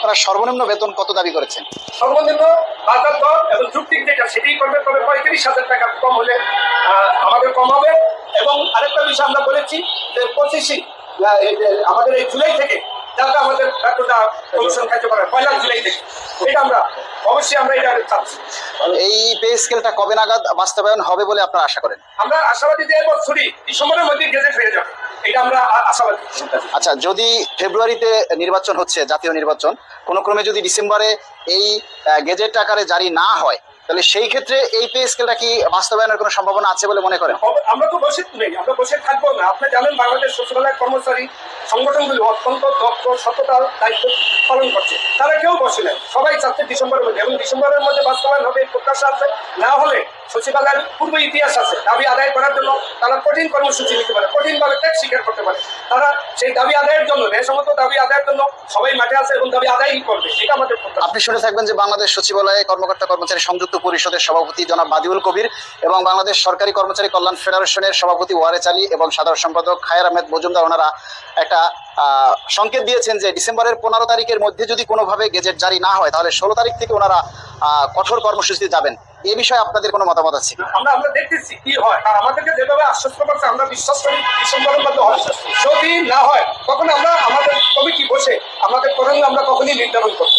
আপনারা সর্বনিম্ন বেতন কত দাবি করেছেন? সর্বনিম্ন বাজার দর এবং যুক্তিক যেটা, সেটাই করবে, তবে পঁয়ত্রিশ হাজার টাকা কম হলে আমাদের কম হবে। এবং আরেকটা বিষয় আমরা বলেছি যে পঁচিশে আমাদের এই জুলাই থেকে যাতে আমাদের বেতনটা কমিশন কার্য করে পয়লা জুলাই থেকে। এটা আমরা অবশ্যই আমরা এটা চাচ্ছি এই পে স্কেলটা কবে নাগাদ বাস্তবায়ন হবে বলে আপনারা আশা করেন? আমরা আশাবাদী যে বছরই ডিসেম্বরের মধ্যে গেজেট হয়ে যাবে। এটা আমরা আশাবাদী। আচ্ছা যদি ফেব্রুয়ারিতে নির্বাচন হচ্ছে জাতীয় নির্বাচন কোনো ক্রমে যদি ডিসেম্বরে এই গেজেট আকারে জারি না হয় তাহলে সেই ক্ষেত্রে এই পে স্কেলটা কি বাস্তবায়নের কোনো সম্ভাবনা আছে বলে মনে করেন? আমরা তো বসে নেই আমরা বসে থাকব না। আপনি জানেন বাংলাদেশ সচিবালয়ের কর্মচারী সংগঠনগুলি অত্যন্ত দক্ষ সততার দায়িত্ব পালন করছে। তারা কেউ নেই সবাই চাচ্ছে ডিসেম্বরের মধ্যে এবং ডিসেম্বরের মধ্যে বাস্তবায়ন হবে প্রত্যাশা আছে। না হলে সচিবালয়ের পূর্ব ইতিহাস আছে। দাবি আদায় করার জন্য তারা কঠিন কর্মসূচি নিতে পারে কঠিনভাবে ত্যাগ স্বীকার করতে পারে। তারা সেই দাবি আদায়ের জন্য, ন্যায়সঙ্গত দাবি আদায়ের জন্য সবাই মাঠে আছে এবং দাবি আদায়ই করবে এটা আমাদের আপনি শুনে থাকবেন যে বাংলাদেশ সচিবালয়ে কর্মকর্তা কর্মচারী সংযুক্ত পরিষদের সভাপতি জনাব বাদিউল কবির এবং বাংলাদেশ সরকারি কর্মচারী কল্যাণ ফেডারেশনের সভাপতি ওয়ারেচ আলী এবং সাধারণ সম্পাদক খায়ের আহমেদ মজুমদার, ওনারা একটা সংকেত দিয়েছেন যে ডিসেম্বরের পনেরো তারিখের মধ্যে যদি কোনোভাবে গেজেট জারি না হয়, তাহলে ষোলো তারিখ থেকে ওনারা কঠোর কর্মসূচিতে যাবেন। এ বিষয়ে আপনাদের কোনো মতামত আছে আমরা আমরা দেখতেছি কি হয়। আর আমাদেরকে যেভাবে আশ্বস্ত করছে, আমরা বিশ্বাস করি ডিসেম্বরের মধ্যে যদি না হয়, তখন আমরা আমাদের কমিটি বসে আমাদের প্রধান আমরা কখনই নির্ধারণ করব